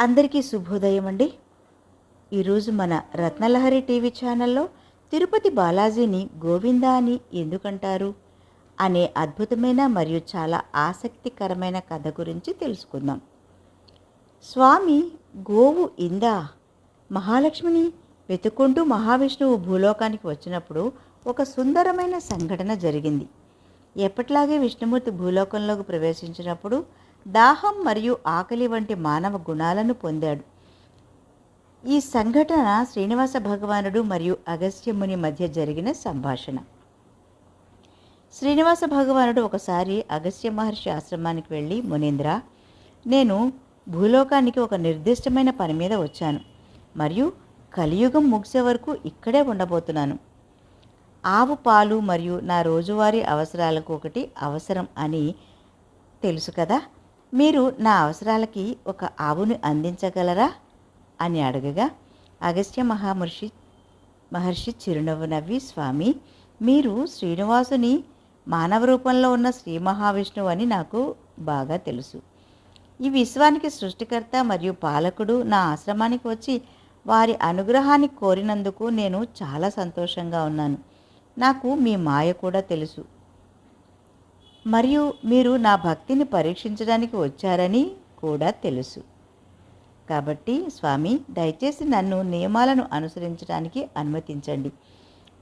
అందరికీ శుభోదయం అండి. ఈరోజు మన రత్నలహరి టీవీ ఛానల్లో తిరుపతి బాలాజీని గోవిందా అని ఎందుకంటారు అనే అద్భుతమైన మరియు చాలా ఆసక్తికరమైన కథ గురించి తెలుసుకుందాం. స్వామి గోవు ఇందా. మహాలక్ష్మిని వెతుక్కుంటూ మహావిష్ణువు భూలోకానికి వచ్చినప్పుడు ఒక సుందరమైన సంఘటన జరిగింది. ఎప్పట్లాగే విష్ణుమూర్తి భూలోకంలోకి ప్రవేశించినప్పుడు దాహం మరియు ఆకలి వంటి మానవ గుణాలను పొందాడు. ఈ సంఘటన శ్రీనివాస భగవానుడు మరియు అగస్త్యముని మధ్య జరిగిన సంభాషణ. శ్రీనివాస భగవానుడు ఒకసారి అగస్త్య మహర్షి ఆశ్రమానికి వెళ్ళి మునీంద్ర నేను భూలోకానికి ఒక నిర్దిష్టమైన పని మీద వచ్చాను. మరియు కలియుగం ముగిసే వరకు ఇక్కడే ఉండబోతున్నాను. ఆవు పాలు మరియు నా రోజువారీ అవసరాలకు ఒకటి అవసరం అని తెలుసు కదా? మీరు నా అవసరాలకి ఒక ఆవును అందించగలరా? అని అడగగా అగస్త్య మహామహర్షి మహర్షి చిరునవ్వు నవ్వి స్వామి మీరు శ్రీనివాసుని మానవ రూపంలో ఉన్న శ్రీ మహావిష్ణువు అని నాకు బాగా తెలుసు. ఈ విశ్వానికి సృష్టికర్త మరియు పాలకుడు నా ఆశ్రమానికి వచ్చి వారి అనుగ్రహాన్ని కోరినందుకు నేను చాలా సంతోషంగా ఉన్నాను. నాకు మీ మాయ కూడా తెలుసు. మరియు మీరు నా భక్తిని పరీక్షించడానికి వచ్చారని కూడా తెలుసు. కాబట్టి స్వామి దయచేసి నన్ను నియమాలను అనుసరించడానికి అనుమతించండి.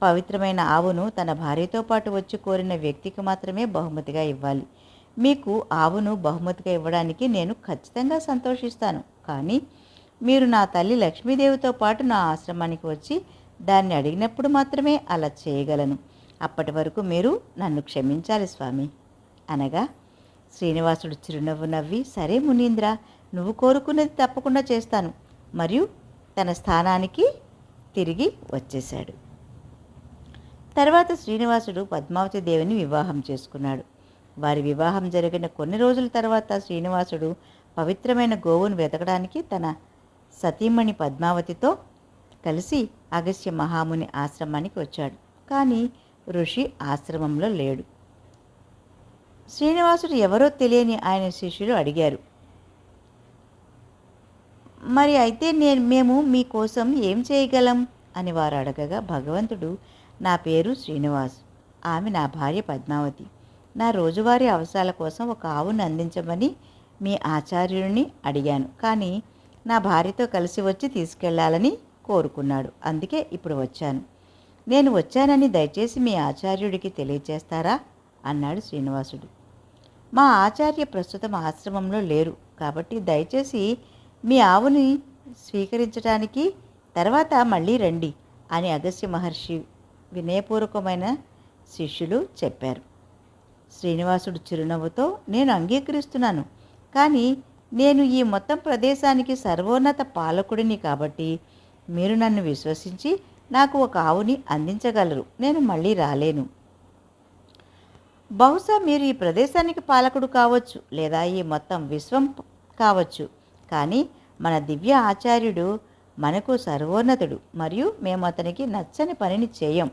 పవిత్రమైన ఆవును తన భార్యతో పాటు వచ్చి కోరిన వ్యక్తికి మాత్రమే బహుమతిగా ఇవ్వాలి. మీకు ఆవును బహుమతిగా ఇవ్వడానికి నేను ఖచ్చితంగా సంతోషిస్తాను. కానీ మీరు నా తల్లి లక్ష్మీదేవితో పాటు నా ఆశ్రమానికి వచ్చి దాన్ని అడిగినప్పుడు మాత్రమే అలా చేయగలను. అప్పటి వరకు మీరు నన్ను క్షమించాలి స్వామి. అనగా శ్రీనివాసుడు చిరునవ్వు నవ్వి సరే మునీంద్ర నువ్వు కోరుకున్నది తప్పకుండా చేస్తాను. మరియు తన స్థానానికి తిరిగి వచ్చేశాడు. తర్వాత శ్రీనివాసుడు పద్మావతి దేవిని వివాహం చేసుకున్నాడు. వారి వివాహం జరిగిన కొన్ని రోజుల తర్వాత శ్రీనివాసుడు పవిత్రమైన గోవును వెతకడానికి తన సతీమణి పద్మావతితో కలిసి అగస్త్య మహాముని ఆశ్రమానికి వచ్చాడు. కానీ ఋషి ఆశ్రమంలో లేడు. శ్రీనివాసుడు ఎవరో తెలియని ఆయన శిష్యులు అడిగారు. మరి అయితే నేను మేము మీకోసం ఏం చేయగలం? అని వారు అడగగా భగవంతుడు నా పేరు శ్రీనివాస్ ఆమె నా భార్య పద్మావతి. నా రోజువారీ అవసరాల కోసం ఒక ఆవును అందించమని మీ ఆచార్యుడిని అడిగాను. కానీ నా భార్యతో కలిసి వచ్చి తీసుకెళ్ళాలని కోరుకున్నాడు. అందుకే ఇప్పుడు వచ్చాను. నేను వచ్చానని దయచేసి మీ ఆచార్యుడికి తెలియచేస్తారా? అన్నాడు శ్రీనివాసుడు. మా ఆచార్య ప్రస్తుతం ఆశ్రమంలో లేరు. కాబట్టి దయచేసి మీ ఆవుని స్వీకరించడానికి తర్వాత మళ్ళీ రండి అని అగస్య మహర్షి వినయపూర్వకమైన శిష్యులు చెప్పారు. శ్రీనివాసుడు చిరునవ్వుతో నేను అంగీకరిస్తున్నాను. కానీ నేను ఈ మొత్తం ప్రదేశానికి సర్వోన్నత పాలకుడిని కాబట్టి మీరు నన్ను విశ్వసించి నాకు ఒక ఆవుని అందించగలరు. నేను మళ్ళీ రాలేను. బహుశా మీరు ఈ ప్రదేశానికి పాలకుడు కావచ్చు లేదా ఈ మొత్తం విశ్వం కావచ్చు. కానీ మన దివ్య ఆచార్యుడు మనకు సర్వోన్నతుడు మరియు మేము అతనికి నచ్చని పనిని చేయం.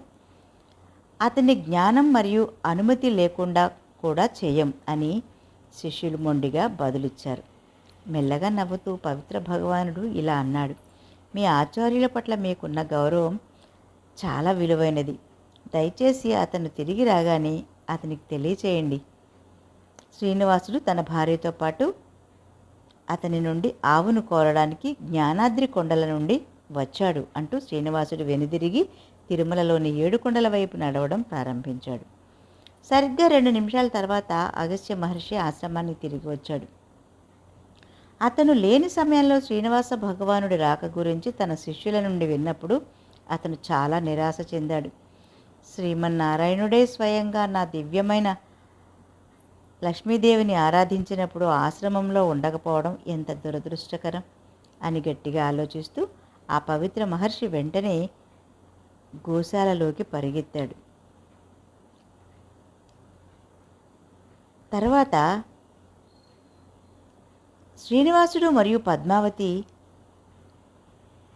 అతని జ్ఞానం మరియు అనుమతి లేకుండా కూడా చేయం అని శిష్యులు మొండిగా బదులిచ్చారు. మెల్లగా నవ్వుతూ పవిత్ర భగవానుడు ఇలా అన్నాడు. మీ ఆచార్యుల పట్ల మీకున్న గౌరవం చాలా విలువైనది. దయచేసి అతను తిరిగి రాగానే అతనికి తెలియచేయండి. శ్రీనివాసుడు తన భార్యతో పాటు అతని నుండి ఆవును కోరడానికి జ్ఞానాద్రి కొండల నుండి వచ్చాడు అంటూ శ్రీనివాసుడు వెనుదిరిగి తిరుమలలోని ఏడు కొండల వైపు నడవడం ప్రారంభించాడు. సరిగ్గా రెండు నిమిషాల తర్వాత అగస్త్య మహర్షి ఆశ్రమానికి తిరిగి వచ్చాడు. అతను లేని సమయంలో శ్రీనివాస భగవానుడి రాక గురించి తన శిష్యుల నుండి విన్నప్పుడు అతను చాలా నిరాశ చెందాడు. శ్రీమన్నారాయణుడే స్వయంగా నా దివ్యమైన లక్ష్మీదేవిని ఆరాధించినప్పుడు ఆశ్రమంలో ఉండకపోవడం ఎంత దురదృష్టకరం అని గట్టిగా ఆలోచిస్తూ ఆ పవిత్ర మహర్షి వెంటనే గోశాలలోకి పరిగెత్తాడు. తర్వాత శ్రీనివాసుడు మరియు పద్మావతి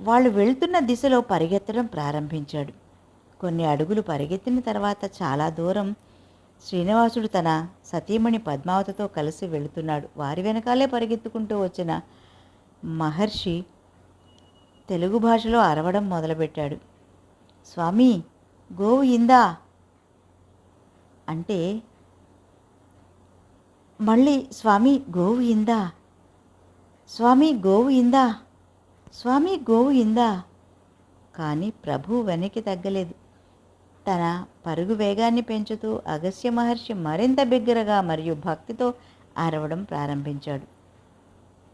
వాళ్ళు వెళ్తున్న దిశలో పరిగెత్తడం ప్రారంభించాడు. కొన్ని అడుగులు పరిగెత్తిన తర్వాత చాలా దూరం శ్రీనివాసుడు తన సతీమణి పద్మావతితో కలిసి వెళుతున్నాడు. వారి వెనకాలే పరిగెత్తుకుంటూ వచ్చిన మహర్షి తెలుగు భాషలో అరవడం మొదలుపెట్టాడు. స్వామి గోవు ఇందా? అంటే మళ్ళీ స్వామి గోవు ఇందా? స్వామి గోవు ఇందా? స్వామి గోవు ఇందా? కానీ ప్రభు వెనక్కి తగ్గలేదు. తన పరుగు వేగాన్ని పెంచుతూ అగస్య మహర్షి మరింత బిగ్గరగా మరియు భక్తితో అరవడం ప్రారంభించాడు.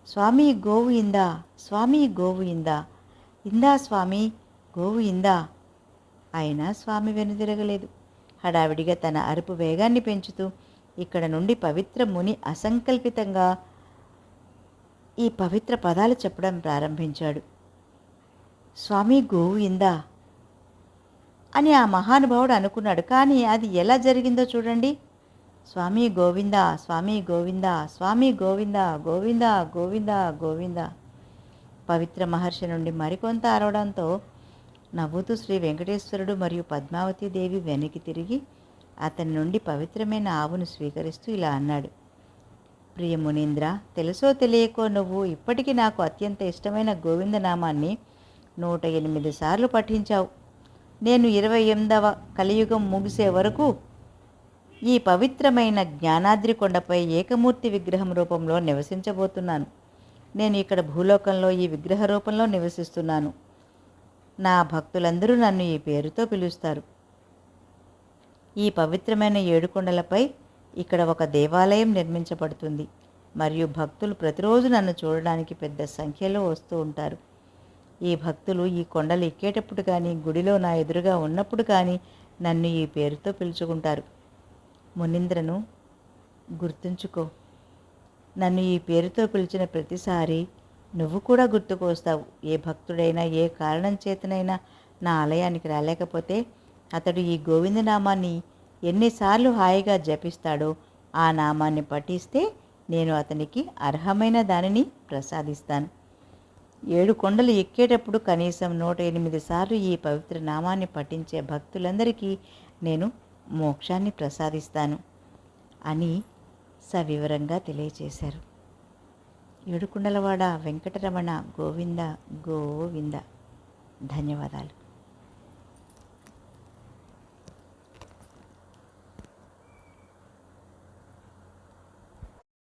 స్వామి గోవు ఇందా స్వామి గోవు ఇందా ఇందా స్వామి గోవు ఇందా అయినా స్వామి వెనుదిరగలేదు. హడావిడిగా తన అరుపు వేగాన్ని పెంచుతూ ఇక్కడ నుండి పవిత్ర ముని అసంకల్పితంగా ఈ పవిత్ర పదాలు చెప్పడం ప్రారంభించాడు. స్వామి గోవు ఇందా అని ఆ మహానుభావుడు అనుకున్నాడు. కానీ అది ఎలా జరిగిందో చూడండి. స్వామి గోవింద స్వామి గోవింద స్వామి గోవింద గోవింద గోవింద గోవింద. పవిత్ర మహర్షి నుండి మరికొంత అరవడంతో నవ్వుతూ శ్రీ వెంకటేశ్వరుడు మరియు పద్మావతి దేవి వెనక్కి తిరిగి అతని నుండి పవిత్రమైన ఆవును స్వీకరిస్తూ ఇలా అన్నాడు. ప్రియ మునీంద్ర తెలుసో తెలియకో నువ్వు ఇప్పటికీ నాకు అత్యంత ఇష్టమైన గోవిందనామాన్ని నూట ఎనిమిది సార్లు పఠించావు. నేను ఇరవై ఎనిమిదవ కలియుగం ముగిసే వరకు ఈ పవిత్రమైన జ్ఞానాద్రి కొండపై ఏకమూర్తి విగ్రహం రూపంలో నివసించబోతున్నాను. నేను ఇక్కడ భూలోకంలో ఈ విగ్రహ రూపంలో నివసిస్తున్నాను. నా భక్తులందరూ నన్ను ఈ పేరుతో పిలుస్తారు. ఈ పవిత్రమైన ఏడుకొండలపై ఇక్కడ ఒక దేవాలయం నిర్మించబడుతుంది. మరియు భక్తులు ప్రతిరోజు నన్ను చూడడానికి పెద్ద సంఖ్యలో వస్తూ ఉంటారు. ఈ భక్తులు ఈ కొండలు ఎక్కేటప్పుడు కానీ గుడిలో నా ఎదురుగా ఉన్నప్పుడు కానీ నన్ను ఈ పేరుతో పిలుచుకుంటారు. మునీంద్రను గుర్తుంచుకో. నన్ను ఈ పేరుతో పిలిచిన ప్రతిసారి నువ్వు కూడా గుర్తుకు వస్తావు ఏ భక్తుడైనా ఏ కారణం చేతనైనా నా ఆలయానికి రాలేకపోతే అతడు ఈ గోవిందనామాన్ని ఎన్నిసార్లు హాయిగా జపిస్తాడో ఆ నామాన్ని పఠిస్తే నేను అతనికి అర్హమైన దానిని ప్రసాదిస్తాను. ఏడు కొండలు ఎక్కేటప్పుడు కనీసం నూట ఎనిమిది సార్లు ఈ పవిత్ర నామాన్ని పఠించే భక్తులందరికీ నేను మోక్షాన్ని ప్రసాదిస్తాను అని సవివరంగా తెలియచేశారు. ఏడుకుండలవాడ వెంకటరమణ గోవింద గోవింద. ధన్యవాదాలు.